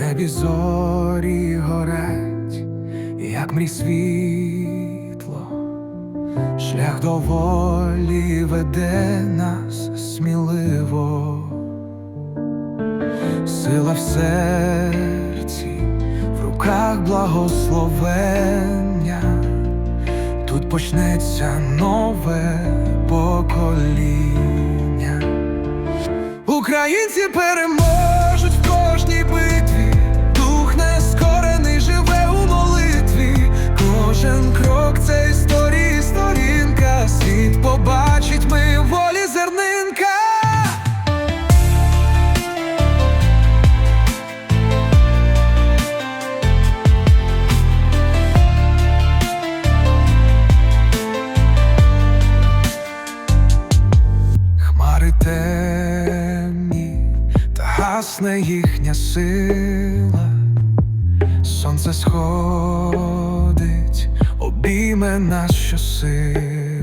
небі зорі горять, як мрій світло, шлях до волі веде нас сміливо, сила в серці, в руках благословення, тут почнеться нове покоління. Українці переможуть гасне їхня сила, сонце сходить, обійме нас щосили.